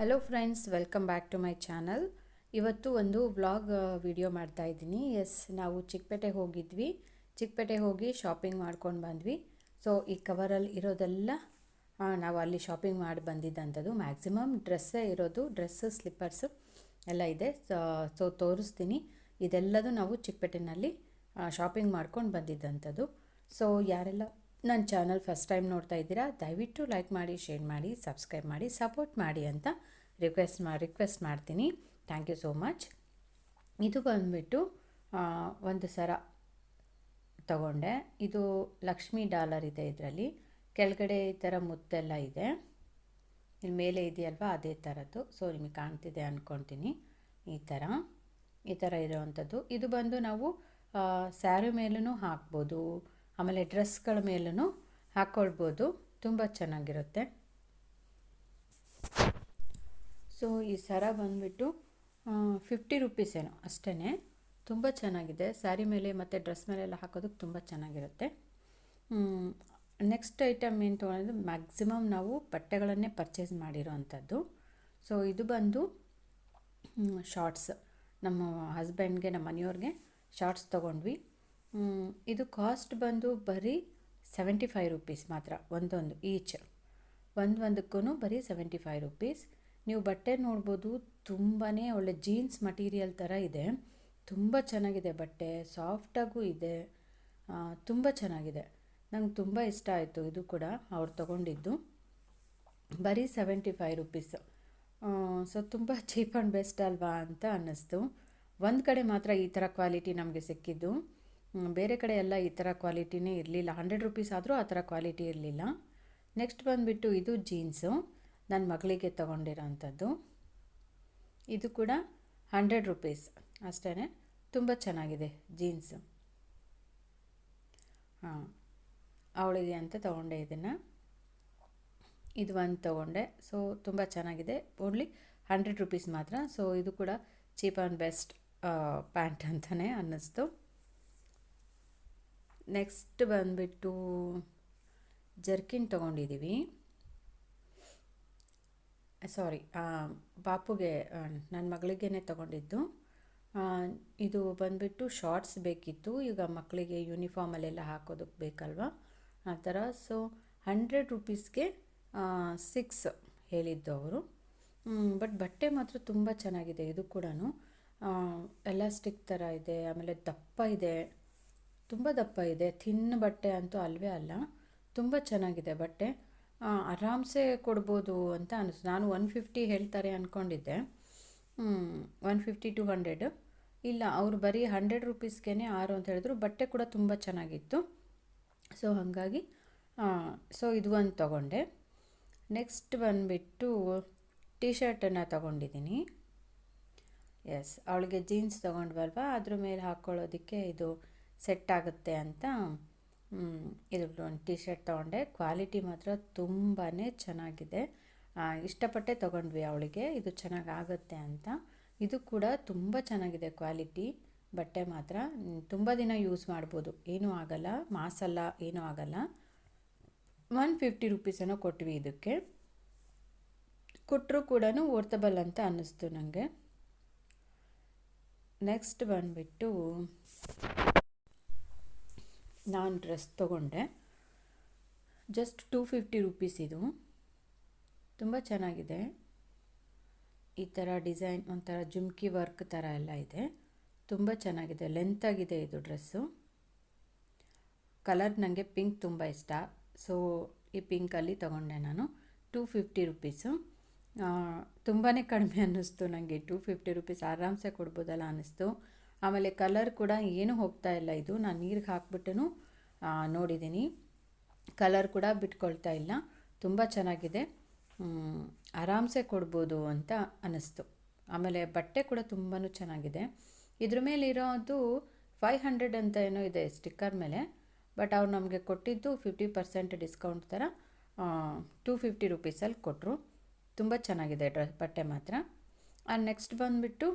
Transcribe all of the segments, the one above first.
Hello friends welcome back to my channel ಇವತ್ತು ಒಂದು vlog video ಮಾಡ್ತಾ ಇದ್ದೀನಿ. ಎಸ್ ನಾವು ಚಿಕ್ಕಪೇಟೆಗೆ ಹೋಗಿದ್ವಿ. ಚಿಕ್ಕಪೇಟೆಗೆ ಹೋಗಿ ಶಾಪಿಂಗ್ ಮಾಡ್ಕೊಂಡು ಬಂದ್ವಿ. ಸೊ ಈ ಕವರಲ್ಲಿ ಇರೋದೆಲ್ಲ ನಾವು ಅಲ್ಲಿ ಶಾಪಿಂಗ್ ಮಾಡಿ ಬಂದಿದ್ದಂಥದ್ದು. ಮ್ಯಾಕ್ಸಿಮಮ್ ಡ್ರೆಸ್ಸೇ ಇರೋದು ಡ್ರೆಸ್ಸು ಸ್ಲಿಪ್ಪರ್ಸು ಎಲ್ಲ ಇದೆ. ಸೊ ತೋರಿಸ್ತೀನಿ. ಇದೆಲ್ಲದೂ ನಾವು ಚಿಕ್ಕಪೇಟೆನಲ್ಲಿ ಶಾಪಿಂಗ್ ಮಾಡ್ಕೊಂಡು ಬಂದಿದ್ದಂಥದ್ದು. ಸೊ ಯಾರೆಲ್ಲ ನನ್ನ ಚಾನಲ್ ಫಸ್ಟ್ ಟೈಮ್ ನೋಡ್ತಾ ಇದ್ದೀರಾ, ದಯವಿಟ್ಟು ಲೈಕ್ ಮಾಡಿ, ಶೇರ್ ಮಾಡಿ, ಸಬ್ಸ್ಕ್ರೈಬ್ ಮಾಡಿ, ಸಪೋರ್ಟ್ ಮಾಡಿ ಅಂತ ರಿಕ್ವೆಸ್ಟ್ ಮಾ, ರಿಕ್ವೆಸ್ಟ್ ಮಾಡ್ತೀನಿ. Thank you so much. ಇದು ಬಂದುಬಿಟ್ಟು ಒಂದು ಸರ ತಗೊಂಡೆ. ಇದು ಲಕ್ಷ್ಮಿ ಡಾಲರ್ ಇದೆ ಇದರಲ್ಲಿ. ಕೆಳಗಡೆ ಈ ಥರ ಮುತ್ತೆಲ್ಲ ಇದೆ. ಇಲ್ಲಿ ಮೇಲೆ ಇದೆಯಲ್ವಾ, ಅದೇ ಥರದ್ದು ಸೊ ನಿಮಗೆ ಕಾಣ್ತಿದೆ ಅಂದ್ಕೊತೀನಿ ಈ ಥರ ಈ ಥರ ಇರೋವಂಥದ್ದು. ಇದು ಬಂದು ನಾವು ಸ್ಯಾರಿ ಮೇಲೂ ಹಾಕ್ಬೋದು. ಆಮೇಲೆ ಡ್ರೆಸ್ಗಳ ಮೇಲೂ ಹಾಕ್ಕೊಳ್ಬೋದು ತುಂಬ ಚೆನ್ನಾಗಿರುತ್ತೆ. ಸೊ, ಈ ಸರ ಬಂದುಬಿಟ್ಟು ಫಿಫ್ಟಿ ರುಪೀಸ್ ಏನು ಅಷ್ಟೇ ತುಂಬ ಚೆನ್ನಾಗಿದೆ. ಸ್ಯಾರಿ ಮೇಲೆ ಮತ್ತು ಡ್ರೆಸ್ ಮೇಲೆಲ್ಲ ಹಾಕೋದಕ್ಕೆ ತುಂಬ ಚೆನ್ನಾಗಿರುತ್ತೆ. ನೆಕ್ಸ್ಟ್ ಐಟಮ್ ಏನು ತೊಗೊಂಡ್ರೆ ಮ್ಯಾಕ್ಸಿಮಮ್ ನಾವು ಬಟ್ಟೆಗಳನ್ನೇ ಪರ್ಚೇಸ್ ಮಾಡಿರೋ ಅಂಥದ್ದು ಸೊ, ಇದು ಬಂದು ಶಾರ್ಟ್ಸ್ ನಮ್ಮ ಹಸ್ಬೆಂಡ್ಗೆ, ನಮ್ಮ ಮನೆಯವ್ರಿಗೆ ಶಾರ್ಟ್ಸ್ ತೊಗೊಂಡ್ವಿ. ಇದು ಕಾಸ್ಟ್ ಬಂದು ಬರೀ ಸೆವೆಂಟಿ ಫೈವ್ ರುಪೀಸ್ ಮಾತ್ರ, ಒಂದೊಂದು ಈಚ್ ಒಂದು ಒಂದಕ್ಕೂ ಬರೀ ಸೆವೆಂಟಿ ಫೈವ್ ರುಪೀಸ್ ನೀವು ಬಟ್ಟೆ ನೋಡ್ಬೋದು ತುಂಬಾ ಒಳ್ಳೆ ಜೀನ್ಸ್ ಮಟೀರಿಯಲ್ ಥರ ಇದೆ. ತುಂಬ ಚೆನ್ನಾಗಿದೆ ಬಟ್ಟೆ ಸಾಫ್ಟಾಗೂ ಇದೆ. ತುಂಬ ಚೆನ್ನಾಗಿದೆ. ನಂಗೆ ತುಂಬ ಇಷ್ಟ ಆಯಿತು ಇದು ಕೂಡ, ಅವ್ರು ತೊಗೊಂಡಿದ್ದು. ಬರೀ ಸೆವೆಂಟಿ ಫೈವ್ ರುಪೀಸ್ ಸೊ ತುಂಬ ಚೀಪ್ ಆ್ಯಂಡ್ ಬೆಸ್ಟ್ ಅಲ್ವಾ ಅಂತ ಅನ್ನಿಸ್ತು. ಒಂದು ಕಡೆ ಮಾತ್ರ ಈ ಥರ ಕ್ವಾಲಿಟಿ ನಮಗೆ ಸಿಕ್ಕಿದ್ದು. ಬೇರೆ ಕಡೆ ಎಲ್ಲ ಈ ಥರ ಕ್ವಾಲಿಟಿನೇ ಇರಲಿಲ್ಲ. ಹಂಡ್ರೆಡ್ ರುಪೀಸ್ ಆದರೂ ಆ ಥರ ಕ್ವಾಲಿಟಿ ಇರಲಿಲ್ಲ. ನೆಕ್ಸ್ಟ್ ಬಂದುಬಿಟ್ಟು ಇದು ಜೀನ್ಸು. ನನ್ನ ಮಗಳಿಗೆ ತೊಗೊಂಡಿರೋ ಅಂಥದ್ದು ಇದು ಕೂಡ ಹಂಡ್ರೆಡ್ ರುಪೀಸ್ ಅಷ್ಟೇ ತುಂಬ ಚೆನ್ನಾಗಿದೆ ಜೀನ್ಸು. ಹಾಂ, ಅವಳಿಗೆ ಅಂತ ತೊಗೊಂಡೆ ಇದನ್ನು. ಇದು ಒಂದು ತೊಗೊಂಡೆ. ಸೊ ತುಂಬ ಚೆನ್ನಾಗಿದೆ. ಓನ್ಲಿ ಹಂಡ್ರೆಡ್ ರುಪೀಸ್ ಮಾತ್ರ. ಸೊ ಇದು ಕೂಡ ಚೀಪ್ ಆ್ಯಂಡ್ ಬೆಸ್ಟ್ ಪ್ಯಾಂಟ್ ಅಂತಲೇ ಅನ್ನಿಸ್ತು. ನೆಕ್ಸ್ಟ್ ಬಂದುಬಿಟ್ಟು ಜರ್ಕಿನ್ ತೊಗೊಂಡಿದ್ದೀವಿ. ಸಾರಿ ಪಾಪುಗೆ ನನ್ನ ಮಗಳಿಗೇನೆ ತೊಗೊಂಡಿದ್ದು. ಇದು ಬಂದುಬಿಟ್ಟು ಶಾರ್ಟ್ಸ್ ಬೇಕಿತ್ತು. ಈಗ ಮಕ್ಕಳಿಗೆ ಯೂನಿಫಾರ್ಮಲ್ಲೆಲ್ಲ ಹಾಕೋದಕ್ಕೆ ಬೇಕಲ್ವಾ? ಆ ಥರ. ಸೊ ಹಂಡ್ರೆಡ್ ರುಪೀಸ್ಗೆ ಸಿಕ್ಸ್ ಹೇಳಿದ್ದು ಅವರು. ಬಟ್ ಬಟ್ಟೆ ಮಾತ್ರ ತುಂಬ ಚೆನ್ನಾಗಿದೆ ಇದು ಕೂಡ ಎಲಾಸ್ಟಿಕ್ ಥರ ಇದೆ, ಆಮೇಲೆ ದಪ್ಪ ಇದೆ. ತುಂಬ ದಪ್ಪ ಇದೆ. ಥಿನ್ ಬಟ್ಟೆ ಅಂತೂ ಅಲ್ವೇ ಅಲ್ಲ. ತುಂಬ ಚೆನ್ನಾಗಿದೆ ಬಟ್ಟೆ. ಆರಾಮ್ಸೆ ಕೊಡ್ಬೋದು ಅಂತ ಅನಿಸ್ತು ನಾನು ಒನ್ ಫಿಫ್ಟಿ ಹೇಳ್ತಾರೆ ಅಂದ್ಕೊಂಡಿದ್ದೆ ಒನ್ ಫಿಫ್ಟಿ ಟು ಹಂಡ್ರೆಡ್. ಇಲ್ಲ, ಅವರು ಬರೀ ಹಂಡ್ರೆಡ್ ರುಪೀಸ್ಗೆ ಆರು ಅಂತ ಹೇಳಿದ್ರು. ಬಟ್ಟೆ ಕೂಡ ತುಂಬ ಚೆನ್ನಾಗಿತ್ತು. ಸೊ, ಹಾಗಾಗಿ ಸೊ, ಇದು ಒಂದು ತಗೊಂಡೆ. ನೆಕ್ಸ್ಟ್ ಬಂದುಬಿಟ್ಟು ಟಿ ಶರ್ಟನ್ನು ತಗೊಂಡಿದ್ದೀನಿ. ಎಸ್, ಅವಳಿಗೆ ಜೀನ್ಸ್ ತೊಗೊಂಡ್ವಲ್ವ? ಅದ್ರ ಮೇಲೆ ಹಾಕ್ಕೊಳ್ಳೋದಕ್ಕೆ ಇದು ಸೆಟ್ ಆಗುತ್ತೆ ಅಂತ ಇದು ಒಂದು ಟಿ ಶರ್ಟ್ ತೊಗೊಂಡೆ. ಕ್ವಾಲಿಟಿ ಮಾತ್ರ ತುಂಬಾ ಚೆನ್ನಾಗಿದೆ. ಇಷ್ಟಪಟ್ಟೆ ತೊಗೊಂಡ್ವಿ ಅವಳಿಗೆ. ಇದು ಚೆನ್ನಾಗಾಗುತ್ತೆ ಅಂತ. ಇದು ಕೂಡ ತುಂಬ ಚೆನ್ನಾಗಿದೆ ಕ್ವಾಲಿಟಿ. ಬಟ್ಟೆ ಮಾತ್ರ. ತುಂಬ ದಿನ ಯೂಸ್ ಮಾಡ್ಬೋದು. ಏನೂ ಆಗಲ್ಲ. ಮಾಸಲ್ಲ, ಏನೂ ಆಗಲ್ಲ. ಒನ್ ಫಿಫ್ಟಿ ರುಪೀಸನ್ನು ಕೊಟ್ವಿ ಇದಕ್ಕೆ. ಕೊಟ್ಟರು ಕೂಡ ಓರ್ತಬಲ್ ಅಂತ ಅನ್ನಿಸ್ತು ನನಗೆ ನೆಕ್ಸ್ಟ್ ಬಂದುಬಿಟ್ಟು ನಾನು ಡ್ರೆಸ್ ತೊಗೊಂಡೆ. ಜಸ್ಟ್ ಟೂ ಫಿಫ್ಟಿ ರುಪೀಸ್ ಇದು. ತುಂಬ ಚೆನ್ನಾಗಿದೆ. ಈ ಥರ ಡಿಸೈನ್, ಒಂಥರ ಜುಮ್ಕಿ ವರ್ಕ್ ಥರ ಎಲ್ಲ ಇದೆ. ತುಂಬ ಚೆನ್ನಾಗಿದೆ. ಲೆಂತಾಗಿದೆ ಇದು ಡ್ರೆಸ್ಸು. ಕಲರ್ ನನಗೆ ಪಿಂಕ್ ತುಂಬ ಇಷ್ಟ. ಸೊ, ಈ ಪಿಂಕಲ್ಲಿ ತೊಗೊಂಡೆ ನಾನು. Two fifty rupees. ತುಂಬಾ ಕಡಿಮೆ ಅನ್ನಿಸ್ತು ನನಗೆ ಟೂ ಫಿಫ್ಟಿ ರುಪೀಸ್ ಆರಾಮ್ಸೆ ಕೊಡ್ಬೋದಲ್ಲ ಅನ್ನಿಸ್ತು. ಆಮೇಲೆ ಕಲರ್ ಕೂಡ ಏನೂ ಹೋಗ್ತಾ ಇಲ್ಲ. ಇದು ನಾನು ನೀರಿಗೆ ಹಾಕ್ಬಿಟ್ಟು ನೋಡಿದ್ದೀನಿ ಕಲರ್ ಕೂಡ ಬಿಟ್ಕೊಳ್ತಾ ಇಲ್ಲ. ತುಂಬ ಚೆನ್ನಾಗಿದೆ. ಆರಾಮ್ಸೆ ಕೊಡ್ಬೋದು ಅಂತ ಅನ್ನಿಸ್ತು ಆಮೇಲೆ ಬಟ್ಟೆ ಕೂಡ ತುಂಬಾ ಚೆನ್ನಾಗಿದೆ. ಇದ್ರ ಮೇಲೆ ಇರೋದು ಫೈವ್ ಹಂಡ್ರೆಡ್ ಅಂತ ಏನೋ ಇದೆ ಸ್ಟಿಕ್ಕರ್ ಮೇಲೆ. ಬಟ್ ಅವ್ರು ನಮಗೆ ಕೊಟ್ಟಿದ್ದು ಫಿಫ್ಟಿ ಪರ್ಸೆಂಟ್ ಡಿಸ್ಕೌಂಟ್ ಥರ ಟೂ ಫಿಫ್ಟಿ ರುಪೀಸಲ್ಲಿ ಕೊಟ್ಟರು ತುಂಬ ಚೆನ್ನಾಗಿದೆ ಡ್ರೆಸ್ ಬಟ್ಟೆ ಮಾತ್ರ. ನೆಕ್ಸ್ಟ್ ಬಂದುಬಿಟ್ಟು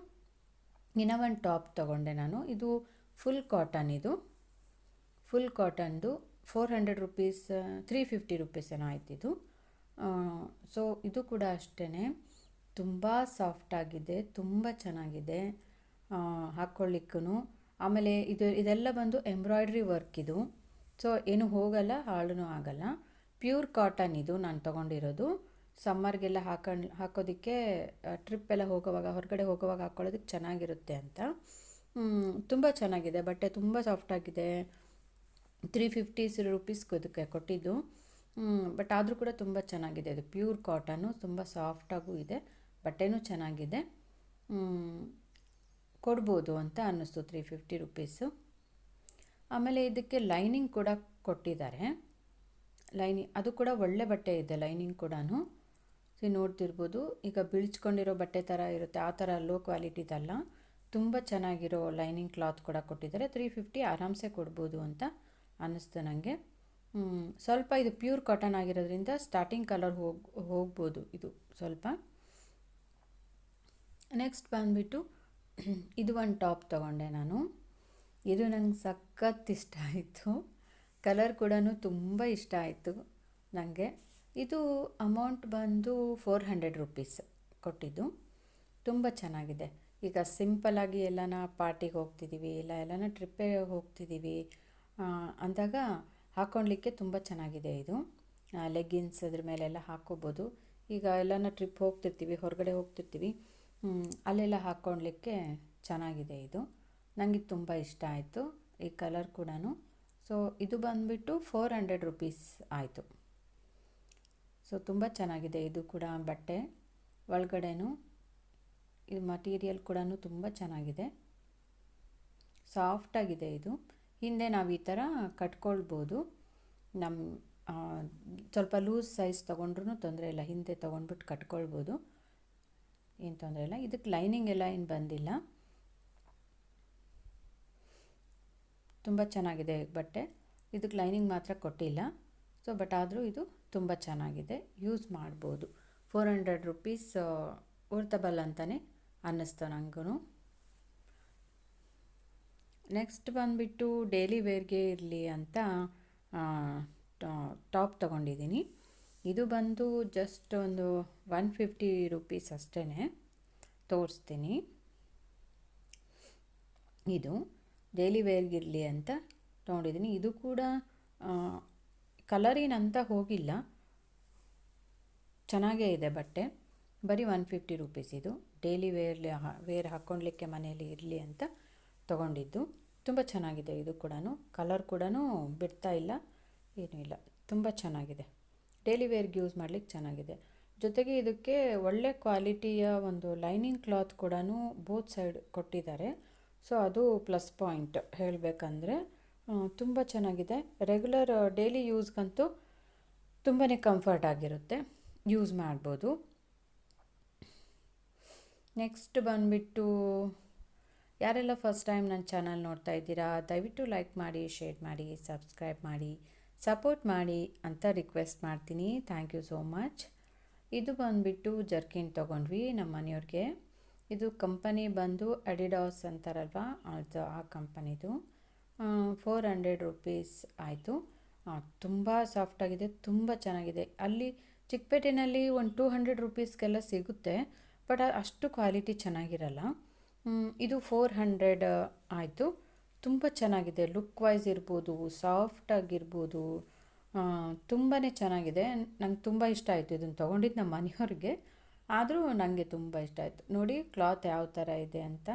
ಇನ್ನೂ ಒಂದು ಟಾಪ್ ತೊಗೊಂಡೆ ನಾನು. ಇದು ಫುಲ್ ಕಾಟನ್ ಇದು. Full ಕಾಟನ್ದು four hundred rupees, three fifty rupees ಏನೋ ಆಯ್ತಿದು ಸೊ ಇದು ಕೂಡ ಅಷ್ಟೇ ತುಂಬ ಸಾಫ್ಟಾಗಿದೆ ತುಂಬ ಚೆನ್ನಾಗಿದೆ ಹಾಕ್ಕೊಳ್ಳಿಕ್ಕೂ ಆಮೇಲೆ ಇದು, ಇದೆಲ್ಲ ಬಂದು ಎಂಬ್ರಾಯ್ಡ್ರಿ ವರ್ಕ್ ಇದು. ಸೊ ಏನು ಹೋಗಲ್ಲ ಹಾಳು ಆಗಲ್ಲ. ಪ್ಯೂರ್ ಕಾಟನ್ ಇದು ನಾನು ತೊಗೊಂಡಿರೋದು. ಸಮ್ಮರ್ಗೆಲ್ಲ ಹಾಕೊಂಡು ಹಾಕೋದಕ್ಕೆ ಟ್ರಿಪ್ ಎಲ್ಲ ಹೋಗೋವಾಗ, ಹೊರಗಡೆ ಹೋಗೋವಾಗ ಹಾಕ್ಕೊಳ್ಳೋದಕ್ಕೆ ಚೆನ್ನಾಗಿರುತ್ತೆ ಅಂತ. ತುಂಬ ಚೆನ್ನಾಗಿದೆ. ಬಟ್ಟೆ ತುಂಬ ಸಾಫ್ಟಾಗಿದೆ ತ್ರೀ ಫಿಫ್ಟೀಸ್ ರುಪೀಸ್ಗೆ ಅದಕ್ಕೆ ಕೊಟ್ಟಿದ್ದು. ಬಟ್ ಆದರೂ ಕೂಡ ತುಂಬ ಚೆನ್ನಾಗಿದೆ. ಅದು ಪ್ಯೂರ್ ಕಾಟನು ತುಂಬ ಸಾಫ್ಟಾಗೂ ಇದೆ. ಬಟ್ಟೆನೂ ಚೆನ್ನಾಗಿದೆ. ಕೊಡ್ಬೋದು ಅಂತ ಅನ್ನಿಸ್ತು ತ್ರೀ ಫಿಫ್ಟಿ ರುಪೀಸು ಆಮೇಲೆ ಇದಕ್ಕೆ ಲೈನಿಂಗ್ ಕೂಡ ಕೊಟ್ಟಿದ್ದಾರೆ. ಲೈನಿಂಗ್ ಅದು ಕೂಡ ಒಳ್ಳೆ ಬಟ್ಟೆ ಇದೆ ಲೈನಿಂಗ್ ಕೂಡ ನೋಡ್ತಿರ್ಬೋದು. ಈಗ ಬಿಳಿಸ್ಕೊಂಡಿರೋ ಬಟ್ಟೆ ಥರ ಇರುತ್ತೆ. ಆ ಥರ ಲೋ ಕ್ವಾಲಿಟಿದಲ್ಲ ತುಂಬ ಚೆನ್ನಾಗಿರೋ ಲೈನಿಂಗ್ ಕ್ಲಾತ್ ಕೂಡ ಕೊಟ್ಟಿದ್ದಾರೆ. ತ್ರೀ ಫಿಫ್ಟಿ ಆರಾಮ್ಸೆ ಕೊಡ್ಬೋದು ಅಂತ ಅನ್ನಿಸ್ತು ನನಗೆ ಸ್ವಲ್ಪ ಇದು ಪ್ಯೂರ್ ಕಾಟನ್ ಆಗಿರೋದ್ರಿಂದ ಸ್ಟಾರ್ಟಿಂಗ್ ಕಲರ್ ಹೋಗಿ, ಹೋಗ್ಬೋದು ಇದು ಸ್ವಲ್ಪ. ನೆಕ್ಸ್ಟ್ ಬಂದುಬಿಟ್ಟು ಇದು ಒಂದು ಟಾಪ್ ತಗೊಂಡೆ ನಾನು. ಇದು ನಂಗೆ ಸಖತ್ ಇಷ್ಟ ಆಯಿತು. ಕಲರ್ ಕೂಡ ತುಂಬ ಇಷ್ಟ ಆಯಿತು ನನಗೆ ಇದು ಅಮೌಂಟ್ ಬಂದು ಫೋರ್ ಹಂಡ್ರೆಡ್ ರುಪೀಸ್ ಕೊಟ್ಟಿದ್ದು. ತುಂಬ ಚೆನ್ನಾಗಿದೆ. ಈಗ ಸಿಂಪಲಾಗಿ ಎಲ್ಲನ ಪಾರ್ಟಿಗೆ ಹೋಗ್ತಿದ್ದೀವಿ ಇಲ್ಲ ಎಲ್ಲನ ಟ್ರಿಪ್ಪೇ ಹೋಗ್ತಿದ್ದೀವಿ ಅಂದಾಗ ಹಾಕ್ಕೊಳ್ಲಿಕ್ಕೆ ತುಂಬ ಚೆನ್ನಾಗಿದೆ ಇದು. ಲೆಗ್ಗಿನ್ಸ್ ಅದ್ರ ಮೇಲೆಲ್ಲ ಹಾಕ್ಕೋಬೋದು ಈಗ ಎಲ್ಲನ ಟ್ರಿಪ್ ಹೋಗ್ತಿರ್ತೀವಿ, ಹೊರಗಡೆ ಹೋಗ್ತಿರ್ತೀವಿ ಅಲ್ಲೆಲ್ಲ ಹಾಕ್ಕೊಳ್ಲಿಕ್ಕೆ ಚೆನ್ನಾಗಿದೆ ಇದು. ನನಗೆ ತುಂಬ ಇಷ್ಟ ಆಯಿತು, ಈ ಕಲರ್ ಕೂಡ ಸೊ ಇದು ಬಂದುಬಿಟ್ಟು ಫೋರ್ ಹಂಡ್ರೆಡ್ ರುಪೀಸ್ ಆಯಿತು. ಸೊ ತುಂಬ ಚೆನ್ನಾಗಿದೆ. ಇದು ಕೂಡ ಬಟ್ಟೆ. ಒಳಗಡೆನೂ ಇದು ಮಟೀರಿಯಲ್ ಕೂಡ ತುಂಬ ಚೆನ್ನಾಗಿದೆ. ಸಾಫ್ಟಾಗಿದೆ ಇದು. ಹಿಂದೆ ನಾವು ಈ ಥರ ಕಟ್ಕೊಳ್ಬೋದು. ನಮ್ಮ ಸ್ವಲ್ಪ ಲೂಸ್ ಸೈಜ್ ತೊಗೊಂಡ್ರೂ ತೊಂದರೆ ಇಲ್ಲ. ಹಿಂದೆ ತೊಗೊಂಡ್ಬಿಟ್ಟು ಕಟ್ಕೊಳ್ಬೋದು. ಏನು ತೊಂದರೆ ಇಲ್ಲ. ಇದಕ್ಕೆ ಲೈನಿಂಗ್ ಎಲ್ಲ ಏನು ಬಂದಿಲ್ಲ. ತುಂಬ ಚೆನ್ನಾಗಿದೆ ಬಟ್ಟೆ. ಇದಕ್ಕೆ ಲೈನಿಂಗ್ ಮಾತ್ರ ಕೊಟ್ಟಿಲ್ಲ. ಸೊ ಬಟ್ ಆದರೂ ಇದು ತುಂಬ ಚೆನ್ನಾಗಿದೆ. ಯೂಸ್ ಮಾಡ್ಬೋದು. ಫೋರ್ ಹಂಡ್ರೆಡ್ ರುಪೀಸ್ ವರ್ತಬಲ್ ಅಂತಲೇ ಅನ್ನಿಸ್ತು ನನಗೂ ನೆಕ್ಸ್ಟ್ ಬಂದುಬಿಟ್ಟು ಡೈಲಿ ವೇರ್ಗೆ ಇರಲಿ ಅಂತ ಟಾಪ್ ತೊಗೊಂಡಿದ್ದೀನಿ. ಇದು ಬಂದು ಜಸ್ಟ್ ಒಂದು ಒನ್ ಫಿಫ್ಟಿ ರುಪೀಸ್ ಅಷ್ಟೇ ತೋರಿಸ್ತೀನಿ. ಇದು ಡೈಲಿ ವೇರ್ಗಿರಲಿ ಅಂತ ತೊಗೊಂಡಿದ್ದೀನಿ. ಇದು ಕೂಡ ಕಲರಿನಂತ ಹೋಗಿಲ್ಲ. ಚೆನ್ನಾಗೇ ಇದೆ ಬಟ್ಟೆ. ಬರೀ ಒನ್ ಫಿಫ್ಟಿ ರುಪೀಸ್ ಇದು. ಡೈಲಿ ವೇರ್ಲಿ ವೇರ್ ಹಾಕ್ಕೊಳ್ಲಿಕ್ಕೆ ಮನೆಯಲ್ಲಿ ಇರಲಿ ಅಂತ ತೊಗೊಂಡಿದ್ದು. ತುಂಬ ಚೆನ್ನಾಗಿದೆ ಇದು ಕೂಡ ಕಲರ್ ಕೂಡ ಬಿಡ್ತಾ ಇಲ್ಲ. ಏನೂ ಇಲ್ಲ. ತುಂಬ ಚೆನ್ನಾಗಿದೆ. ಡೈಲಿ ವೇರ್ಗೆ ಯೂಸ್ ಮಾಡಲಿಕ್ಕೆ ಚೆನ್ನಾಗಿದೆ. ಜೊತೆಗೆ ಇದಕ್ಕೆ ಒಳ್ಳೆ ಕ್ವಾಲಿಟಿಯ ಒಂದು ಲೈನಿಂಗ್ ಕ್ಲಾತ್ ಕೂಡ ಬೋತ್ ಸೈಡ್ ಕೊಟ್ಟಿದ್ದಾರೆ. ಸೊ ಅದು ಪ್ಲಸ್ ಪಾಯಿಂಟ್ ಹೇಳಬೇಕಂದ್ರೆ ತುಂಬ ಚೆನ್ನಾಗಿದೆ. ರೆಗ್ಯುಲರ್ ಡೈಲಿ ಯೂಸ್ಗಂತೂ ತುಂಬಾ ಕಂಫರ್ಟ್ ಆಗಿರುತ್ತೆ. ಯೂಸ್ ಮಾಡ್ಬೋದು. ನೆಕ್ಸ್ಟ್ ಬಂದುಬಿಟ್ಟು, ಯಾರೆಲ್ಲ ಫಸ್ಟ್ ಟೈಮ್ ನನ್ನ ಚಾನಲ್ ನೋಡ್ತಾ ಇದ್ದೀರಾ, ದಯವಿಟ್ಟು ಲೈಕ್ ಮಾಡಿ ಶೇರ್ ಮಾಡಿ ಸಬ್ಸ್ಕ್ರೈಬ್ ಮಾಡಿ ಸಪೋರ್ಟ್ ಮಾಡಿ ಅಂತ ರಿಕ್ವೆಸ್ಟ್ ಮಾಡ್ತೀನಿ. ಥ್ಯಾಂಕ್ ಯು ಸೋ ಮಚ್ ಇದು ಬಂದುಬಿಟ್ಟು ಜರ್ಕಿನ್ ತೊಗೊಂಡ್ವಿ ನಮ್ಮ ಮನೆಯವ್ರಿಗೆ. ಇದು ಕಂಪನಿ ಬಂದು ಅಡಿಡಾಸ್ ಅಂತಾರಲ್ವಾ? ಅದು ಆ ಕಂಪನಿದು ಫೋರ್ ಹಂಡ್ರೆಡ್ ರುಪೀಸ್ ಆಯಿತು. ತುಂಬ ಸಾಫ್ಟಾಗಿದೆ ತುಂಬ ಚೆನ್ನಾಗಿದೆ. ಅಲ್ಲಿ ಚಿಕ್ಕಪೇಟೆಯಲ್ಲಿ ಒಂದು ಟೂ ಹಂಡ್ರೆಡ್ ರುಪೀಸ್ಗೆಲ್ಲ ಸಿಗುತ್ತೆ ಬಟ್ ಅಷ್ಟು ಕ್ವಾಲಿಟಿ ಚೆನ್ನಾಗಿರಲ್ಲ. ಇದು ಫೋರ್ ಹಂಡ್ರೆಡ್ ಆಯಿತು. ತುಂಬ ಚೆನ್ನಾಗಿದೆ ಲುಕ್ ವೈಸ್ ಇರ್ಬೋದು ಸಾಫ್ಟಾಗಿರ್ಬೋದು ತುಂಬಾ ಚೆನ್ನಾಗಿದೆ. ನಂಗೆ ತುಂಬ ಇಷ್ಟ ಆಯಿತು ಇದನ್ನು ತೊಗೊಂಡಿದ್ದು ನಮ್ಮ ಮನೆಯವ್ರಿಗೆ. ಆದರೂ ನನಗೆ ತುಂಬ ಇಷ್ಟ ಆಯಿತು. ನೋಡಿ ಕ್ಲಾತ್ ಯಾವ ಥರ ಇದೆ ಅಂತ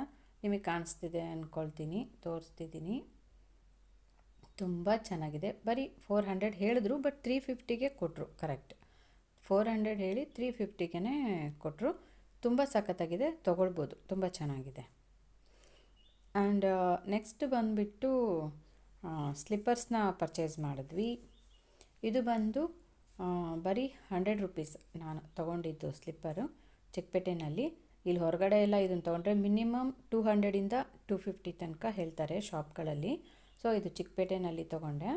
ನಿಮಗೆ ಕಾಣಿಸ್ತಿದೆ ಅಂದ್ಕೊಳ್ತೀನಿ ತೋರಿಸ್ತಿದ್ದೀನಿ. ತುಂಬ ಚೆನ್ನಾಗಿದೆ. ಬರೀ ಫೋರ್ ಹಂಡ್ರೆಡ್ ಹೇಳಿದ್ರು ಬಟ್ ತ್ರೀ ಫಿಫ್ಟಿಗೆ ಕೊಟ್ಟರು ಕರೆಕ್ಟ್ ಫೋರ್ ಹಂಡ್ರೆಡ್ ಹೇಳಿ ತ್ರೀ ಫಿಫ್ಟಿಗೆ ಕೊಟ್ಟರು ತುಂಬ ಸಖತ್ತಾಗಿದೆ, ತೊಗೊಳ್ಬೋದು, ತುಂಬ ಚೆನ್ನಾಗಿದೆ. ಆ್ಯಂಡ್ ನೆಕ್ಸ್ಟ್ ಬಂದುಬಿಟ್ಟು ಸ್ಲಿಪ್ಪರ್ಸ್ನ ಪರ್ಚೇಸ್ ಮಾಡಿದ್ವಿ. ಇದು ಬಂದು ಬರೀ ಹಂಡ್ರೆಡ್ ರುಪೀಸ್ ನಾನು ತೊಗೊಂಡಿದ್ದು ಸ್ಲಿಪ್ಪರು ಚಿಕ್ಕಪೇಟೆನಲ್ಲಿ. ಇಲ್ಲಿ ಹೊರಗಡೆ ಎಲ್ಲ ಇದನ್ನು ತೊಗೊಂಡ್ರೆ ಮಿನಿಮಮ್ ಟೂ ಹಂಡ್ರೆಡಿಂದ ಟೂ ಫಿಫ್ಟಿ ತನಕ ಹೇಳ್ತಾರೆ ಶಾಪ್ಗಳಲ್ಲಿ ಸೊ ಇದು ಚಿಕ್ಕಪೇಟೆಯಲ್ಲಿ ತೊಗೊಂಡೆ.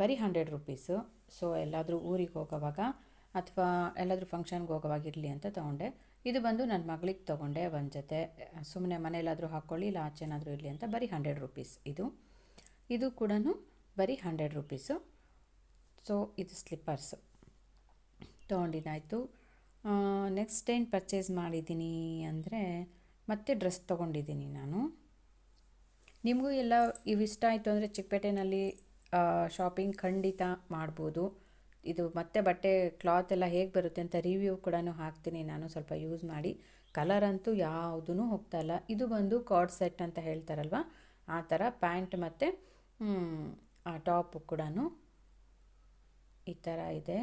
ಬರೀ ಹಂಡ್ರೆಡ್ ರುಪೀಸು ಸೊ ಎಲ್ಲಾದರೂ ಊರಿಗೆ ಹೋಗೋವಾಗ ಅಥವಾ ಎಲ್ಲಾದರೂ ಫಂಕ್ಷನ್ಗೆ ಹೋಗೋವಾಗ ಇರಲಿ ಅಂತ ತೊಗೊಂಡೆ. ಇದು ಬಂದು ನನ್ನ ಮಗಳಿಗೆ ತೊಗೊಂಡೆ ಒಂದು ಜೊತೆ. ಸುಮ್ಮನೆ ಮನೆಯಲ್ಲಾದರೂ ಹಾಕ್ಕೊಳ್ಳಿ, ಇಲ್ಲ ಆಚೆನಾದರೂ ಇರಲಿ ಅಂತ ಬರೀ ಹಂಡ್ರೆಡ್ ರುಪೀಸ್ ಇದು. ಇದು ಕೂಡ ಬರೀ ಹಂಡ್ರೆಡ್ ರುಪೀಸು ಸೊ ಇದು ಸ್ಲಿಪ್ಪರ್ಸು ತೊಗೊಂಡಿದ್ದಾಯಿತು ನೆಕ್ಸ್ಟ್ ಏನು ಪರ್ಚೇಸ್ ಮಾಡಿದ್ದೀನಿ ಅಂದರೆ ಮತ್ತೆ ಡ್ರೆಸ್ ತೊಗೊಂಡಿದ್ದೀನಿ ನಾನು. ನಿಮಗೂ ಎಲ್ಲ ಇವಿಷ್ಟ ಆಯಿತು ಅಂದರೆ ಚಿಕ್ಕಪೇಟೆಯಲ್ಲಿ ಶಾಪಿಂಗ್ ಖಂಡಿತ ಮಾಡ್ಬೋದು. ಇದು ಮತ್ತೆ ಬಟ್ಟೆ ಕ್ಲಾತ್ ಎಲ್ಲ ಹೇಗೆ ಬರುತ್ತೆ ಅಂತ ರಿವ್ಯೂ ಕೂಡ ಹಾಕ್ತೀನಿ. ನಾನು ಸ್ವಲ್ಪ ಯೂಸ್ ಮಾಡಿ. ಕಲರ್ ಅಂತೂ ಯಾವುದೂ ಹೋಗ್ತಾ ಇಲ್ಲ. ಇದು ಬಂದು ಕಾರ್ಡ್ ಸೆಟ್ ಅಂತ ಹೇಳ್ತಾರಲ್ವ? ಆ ಥರ ಪ್ಯಾಂಟ್ ಮತ್ತು ಟಾಪು ಕೂಡ ಈ ಥರ ಇದೆ.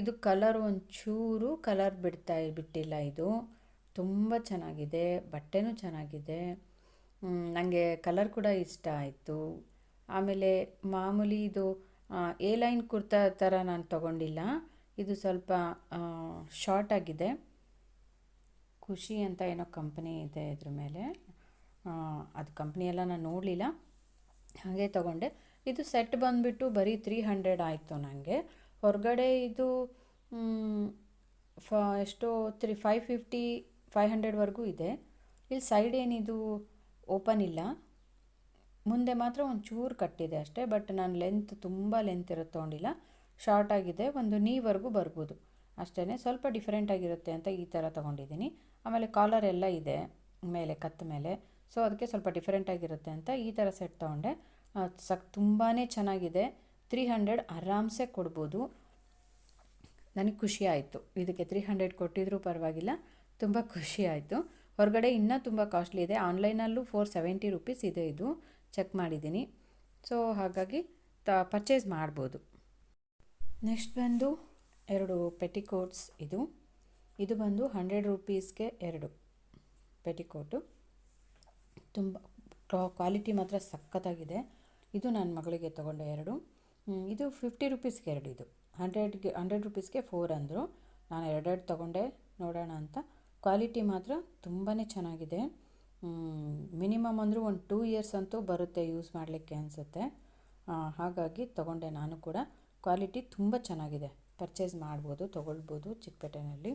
ಇದು ಕಲರ್ ಒಂಚೂರು ಕಲರ್ ಬಿಡ್ತಾ ಬಿಟ್ಟಿಲ್ಲ ಇದು. ತುಂಬ ಚೆನ್ನಾಗಿದೆ. ಬಟ್ಟೆನೂ ಚೆನ್ನಾಗಿದೆ. ನನಗೆ ಕಲರ್ ಕೂಡ ಇಷ್ಟ ಆಯಿತು. ಆಮೇಲೆ ಮಾಮೂಲಿ ಇದು ಎ ಲೈನ್ ಕುರ್ತಾ ಥರ ನಾನು ತಗೊಂಡಿಲ್ಲ. ಇದು ಸ್ವಲ್ಪ ಶಾರ್ಟ್ ಆಗಿದೆ. ಖುಷಿ ಅಂತ ಏನೋ ಕಂಪ್ನಿ ಇದೆ ಇದ್ರ ಮೇಲೆ. ಅದು ಕಂಪ್ನಿಯೆಲ್ಲ ನಾನು ನೋಡಲಿಲ್ಲ. ಹಾಗೆ ತೊಗೊಂಡೆ. ಇದು ಸೆಟ್ ಬಂದುಬಿಟ್ಟು ಬರೀ ತ್ರೀ ಹಂಡ್ರೆಡ್ ಆಯಿತು ನನಗೆ ಹೊರಗಡೆ ಇದು ಫ, ಎಷ್ಟೋ ತ್ರೀ ಫೈವ್ ಫಿಫ್ಟಿ ಫೈವ್ ಹಂಡ್ರೆಡ್ವರೆಗೂ ಇದೆ. ಇಲ್ಲಿ ಸೈಡ್ ಏನಿದು ಓಪನ್ ಇಲ್ಲ. ಮುಂದೆ ಮಾತ್ರ ಒಂದು ಚೂರು ಕಟ್ಟಿದೆ ಅಷ್ಟೇ ಬಟ್ ನಾನು ಲೆಂತ್ ತುಂಬ ಲೆಂತ್ ಇರೋದು ತೊಗೊಂಡಿಲ್ಲ. ಶಾರ್ಟ್ ಆಗಿದೆ, ಒಂದು ನೀವರೆಗೂ ಬರ್ಬೋದು. ಅಷ್ಟೇ ಸ್ವಲ್ಪ ಡಿಫ್ರೆಂಟ್ ಆಗಿರುತ್ತೆ ಅಂತ ಈ ಥರ ತೊಗೊಂಡಿದ್ದೀನಿ ಆಮೇಲೆ ಕಾಲರ್ ಎಲ್ಲ ಇದೆ, ಮೇಲೆ, ಕತ್ತ ಮೇಲೆ. ಸೊ ಅದಕ್ಕೆ ಸ್ವಲ್ಪ ಡಿಫ್ರೆಂಟ್ ಆಗಿರುತ್ತೆ ಅಂತ ಈ ಥರ ಸೆಟ್ ತೊಗೊಂಡೆ. ಸಕ್ ತುಂಬಾ ಚೆನ್ನಾಗಿದೆ. ತ್ರೀ ಹಂಡ್ರೆಡ್ ಆರಾಮ್ಸೆ ಕೊಡ್ಬೋದು. ನನಗೆ ಖುಷಿ ಆಯಿತು. ಇದಕ್ಕೆ ತ್ರೀ ಹಂಡ್ರೆಡ್ ಕೊಟ್ಟಿದ್ರೂ ಪರವಾಗಿಲ್ಲ, ತುಂಬ ಖುಷಿ ಆಯಿತು. ಹೊರಗಡೆ ಇನ್ನೂ ತುಂಬ ಕಾಸ್ಟ್ಲಿ ಇದೆ. ಆನ್ಲೈನಲ್ಲೂ ಫೋರ್ ಸೆವೆಂಟಿ ರುಪೀಸ್ ಇದೆ ಇದು. ಚೆಕ್ ಮಾಡಿದ್ದೀನಿ. ಸೊ ಹಾಗಾಗಿ ತ ಪರ್ಚೇಸ್ ಮಾಡ್ಬೋದು. ನೆಕ್ಸ್ಟ್ ಬಂದು ಎರಡು ಪೆಟಿಕೋಟ್ಸ್ ಇದು. ಇದು ಬಂದು ಹಂಡ್ರೆಡ್ ರುಪೀಸ್ಗೆ ಎರಡು ಪೆಟಿಕೋಟು ತುಂಬ ಕ್ವಾಲಿಟಿ ಮಾತ್ರ ಸಖತ್ತಾಗಿದೆ. ಇದು ನನ್ನ ಮಗಳಿಗೆ ತೊಗೊಂಡೆ ಎರಡು. ಇದು ಫಿಫ್ಟಿ ರುಪೀಸ್ಗೆ ಎರಡು ಇದು. ಹಂಡ್ರೆಡ್ಗೆ ಹಂಡ್ರೆಡ್ ರುಪೀಸ್ಗೆ ಫೋರ್ ಅಂದರು. ನಾನು ಎರಡೆರಡು ತೊಗೊಂಡೆ. ನೋಡೋಣ ಅಂತ. ಕ್ವಾಲಿಟಿ ಮಾತ್ರ ತುಂಬಾ ಚೆನ್ನಾಗಿದೆ. ಮಿನಿಮಮ್ ಅಂದರೂ ಒಂದು ಟೂ ಇಯರ್ಸ್ ಅಂತೂ ಬರುತ್ತೆ ಯೂಸ್ ಮಾಡಲಿಕ್ಕೆ ಅನಿಸುತ್ತೆ. ಹಾಗಾಗಿ ತೊಗೊಂಡೆ ನಾನು ಕೂಡ. ಕ್ವಾಲಿಟಿ ತುಂಬ ಚೆನ್ನಾಗಿದೆ. ಪರ್ಚೇಸ್ ಮಾಡ್ಬೋದು, ತೊಗೊಳ್ಬೋದು ಚಿಕ್ಕಪೇಟೆಯಲ್ಲಿ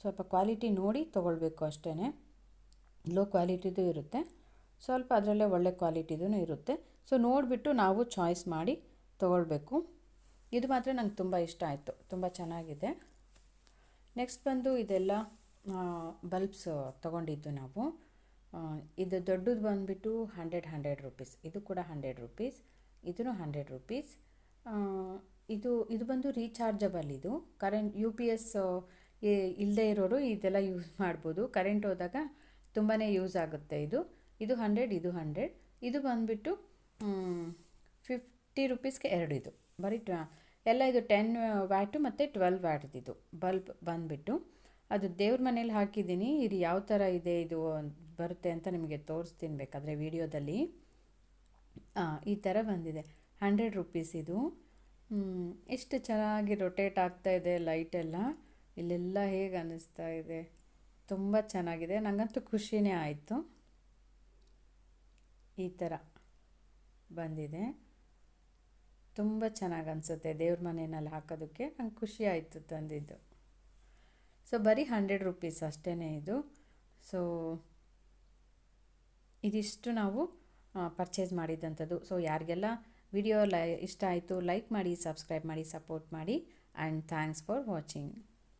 ಸ್ವಲ್ಪ ಕ್ವಾಲಿಟಿ ನೋಡಿ ತೊಗೊಳ್ಬೇಕು ಅಷ್ಟೇ ಲೋ ಕ್ವಾಲಿಟಿದು ಇರುತ್ತೆ. ಸ್ವಲ್ಪ ಅದರಲ್ಲೇ ಒಳ್ಳೆ ಕ್ವಾಲಿಟಿದೂ ಇರುತ್ತೆ. ಸೊ, ನೋಡಿಬಿಟ್ಟು ನಾವು ಚಾಯ್ಸ್ ಮಾಡಿ ತೊಗೊಳ್ಬೇಕು. ಇದು ಮಾತ್ರ ನಂಗೆ ತುಂಬ ಇಷ್ಟ ಆಯಿತು. ತುಂಬ ಚೆನ್ನಾಗಿದೆ. ನೆಕ್ಸ್ಟ್ ಬಂದು ಇದೆಲ್ಲ ಬಲ್ಬ್ಸ್ ತೊಗೊಂಡಿದ್ದು ನಾವು. ಇದು ದೊಡ್ಡದು ಬಂದುಬಿಟ್ಟು ಹಂಡ್ರೆಡ್ ಹಂಡ್ರೆಡ್ ರುಪೀಸ್ ಇದು ಕೂಡ ಹಂಡ್ರೆಡ್ ರುಪೀಸ್ ಇದೂ ಹಂಡ್ರೆಡ್ ರುಪೀಸ್ ಇದು ಇದು ಬಂದು ರೀಚಾರ್ಜಬಲ್ ಇದು. ಕರೆಂಟ್ ಯು ಪಿ ಎಸ್ ಇಲ್ಲದೆ ಇರೋರು ಇದೆಲ್ಲ ಯೂಸ್ ಮಾಡ್ಬೋದು. ಕರೆಂಟ್ ಹೋದಾಗ ತುಂಬಾ ಯೂಸ್ ಆಗುತ್ತೆ ಇದು. ಇದು ಹಂಡ್ರೆಡ್ ಇದು ಹಂಡ್ರೆಡ್ ಇದು ಬಂದುಬಿಟ್ಟು ಫಿಫ್ಟಿ ರುಪೀಸ್ಗೆ ಎರಡು ಇದು. ಬರೀ ಎಲ್ಲ ಇದು ಟೆನ್ ವ್ಯಾಟು ಮತ್ತು ಟ್ವೆಲ್ ವ್ಯಾಟ್ದಿದು ಬಲ್ಬ್ ಬಂದುಬಿಟ್ಟು. ಅದು ದೇವ್ರ ಮನೇಲಿ ಹಾಕಿದ್ದೀನಿ. ಇದು ಯಾವ ಥರ ಇದೆ, ಇದು ಬರುತ್ತೆ ಅಂತ ನಿಮಗೆ ತೋರಿಸ್ತೀನಿ ಬೇಕಾದರೆ ವಿಡಿಯೋದಲ್ಲಿ. ಈ ಥರ ಬಂದಿದೆ. ಹಂಡ್ರೆಡ್ ರುಪೀಸ್ ಇದು. ಎಷ್ಟು ಚೆನ್ನಾಗಿ ರೊಟೇಟ್ ಆಗ್ತಾ ಇದೆ ಲೈಟೆಲ್ಲ ಇಲ್ಲೆಲ್ಲ ಹೇಗೆ ಅನ್ನಿಸ್ತಾ ಇದೆ. ತುಂಬ ಚೆನ್ನಾಗಿದೆ. ನನಗಂತೂ ಖುಷಿನೇ ಆಯಿತು. ಈ ಥರ ಬಂದಿದೆ. ತುಂಬ ಚೆನ್ನಾಗಿ ಅನಿಸುತ್ತೆ ದೇವ್ರ ಮನೆಯಲ್ಲಿ ಹಾಕೋದಕ್ಕೆ. ನಂಗೆ ಖುಷಿ ಆಯಿತು ತಂದಿದ್ದು. ಸೊ ಬರೀ ಹಂಡ್ರೆಡ್ ರುಪೀಸ್ ಅಷ್ಟೇ ಇದು. ಸೊ ಇದಿಷ್ಟು ನಾವು ಪರ್ಚೇಸ್ ಮಾಡಿದ್ದಂಥದ್ದು ಸೊ ಯಾರಿಗೆಲ್ಲ ವಿಡಿಯೋ ಲೈ, ಇಷ್ಟ ಆಯಿತು ಲೈಕ್ ಮಾಡಿ ಸಬ್ಸ್ಕ್ರೈಬ್ ಮಾಡಿ ಸಪೋರ್ಟ್ ಮಾಡಿ ಆ್ಯಂಡ್ ಥ್ಯಾಂಕ್ಸ್ ಫಾರ್ ವಾಚಿಂಗ್